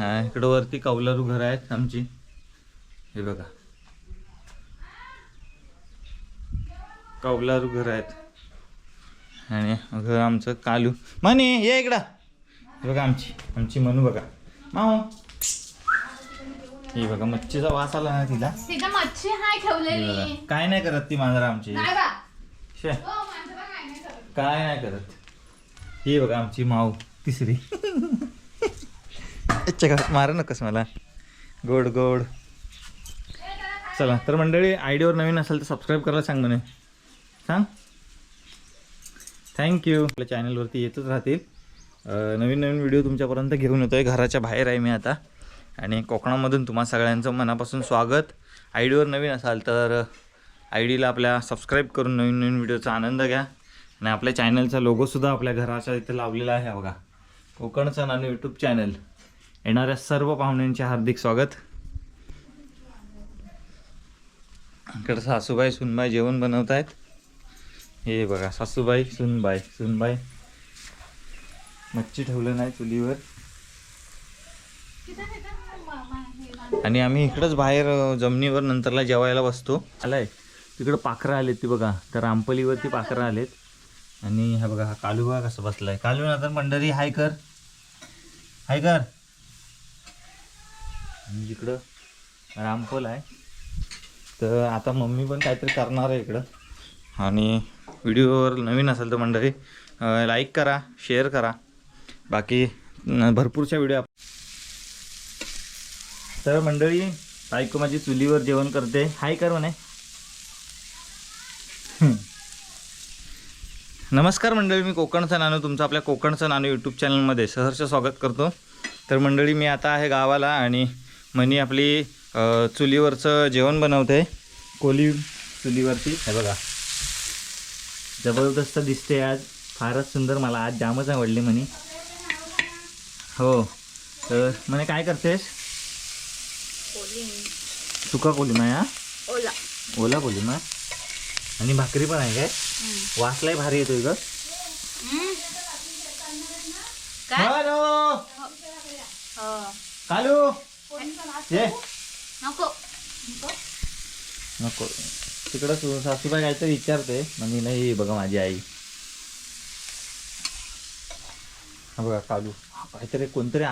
हा इकडं वरती कौलारू घर आहेत आमची. हे बघा. कौलारू घर आहेत. आणि घर आमचं कालू. म्हणे ये इकडं. हे बघा आमची आमची मनू बघा. माऊ हे बघा मच्छीचा वास आला ना तिला. तिथं मच्छी हाय हे बघा. ठेवलेली काय नाही करत ती मांजरा आमची. नाही बा. शे. हो, काय नाही करत. काय नाही करत. ही बघा आमची माऊ तिसरी. अच्छा मारा मार मला. गोड गोड. चला तर मंडळी आयडीवर नवीन असेल तर सबस्क्राईब करायला सांग म्हणे. सांग. थँक्यू आपल्या चॅनलवरती येतच राहतील. नवीन नवीन व्हिडिओ तुमच्यापर्यंत घेऊन येतो आहे घराच्या बाहेर आहे मी आता. आणि कोकणामधून तुम्हा सगळ्यांचं मनापासून स्वागत. आयडीवर नवीन असाल तर आय डीला आपल्या सबस्क्राईब करून नवीन नवीन व्हिडिओचा आनंद घ्या. आणि आपल्या चॅनलचा लोगोसुद्धा आपल्या घराच्या इथे लावलेला आहे बघा. कोकणचं नाणं यूट्यूब चॅनल येणाऱ्या सर्व पाहुण्यांचे हार्दिक स्वागत. इकडं सासूबाई सुनबाई जेवण बनवत आहेत हे बघा सासूबाई सुनबाई सुनबाई. मच्छी ठेवलं नाही चुलीवर. आणि आम्ही इकडंच बाहेर जमिनीवर नंतरला जेवायला बसतो. आलाय. तिकडं पाखरं आलेत ती बघा. तर रामपलीवरती पाखरं आलेत. आणि हा बघा हा कालू बघा कसं बसलाय. कालू ना तर मंडळी हाय कर. हाय कर. आणि इकडं रामपल आहे. तर आता मम्मी पण काहीतरी करणार आहे इकडं. आणि व्हिडिओवर नवीन असेल तर मंडळी लाईक करा शेअर करा. बाकी भरपूरच्या भरपूरशा व्हिडिओ तर मंडळी बायको माझी चुलीवर जेवण करते. हाय कर म्हणे. नमस्कार मंडळी मी कोकणचा नानू तुमचं आपल्या कोकणचं नानू यूट्यूब चॅनलमध्ये सहर्ष स्वागत करतो. तर मंडळी मी आता आहे गावाला आणि मनी आपली चुलीवरचं जेवण बनवते. कोली चुलीवरती. हे बघा. जबरदस्त दिसते आज. फारच सुंदर मला आज जामच आवडली म्हणे हो. तर म्हणे काय करतेस? सुका कोलिमा या ओला. ओला कोलिमा आणि भाकरी पण आहे काय? वासलाही भारी येतोय ग. काय? हॅलो! हो. कालू! ये। नको. नको. तिकडं सु- सासूबाई काहीतरी विचारते. म्हणजे नाही बघा माझी आई. हा बघा कालू. काहीतरी कोणतरी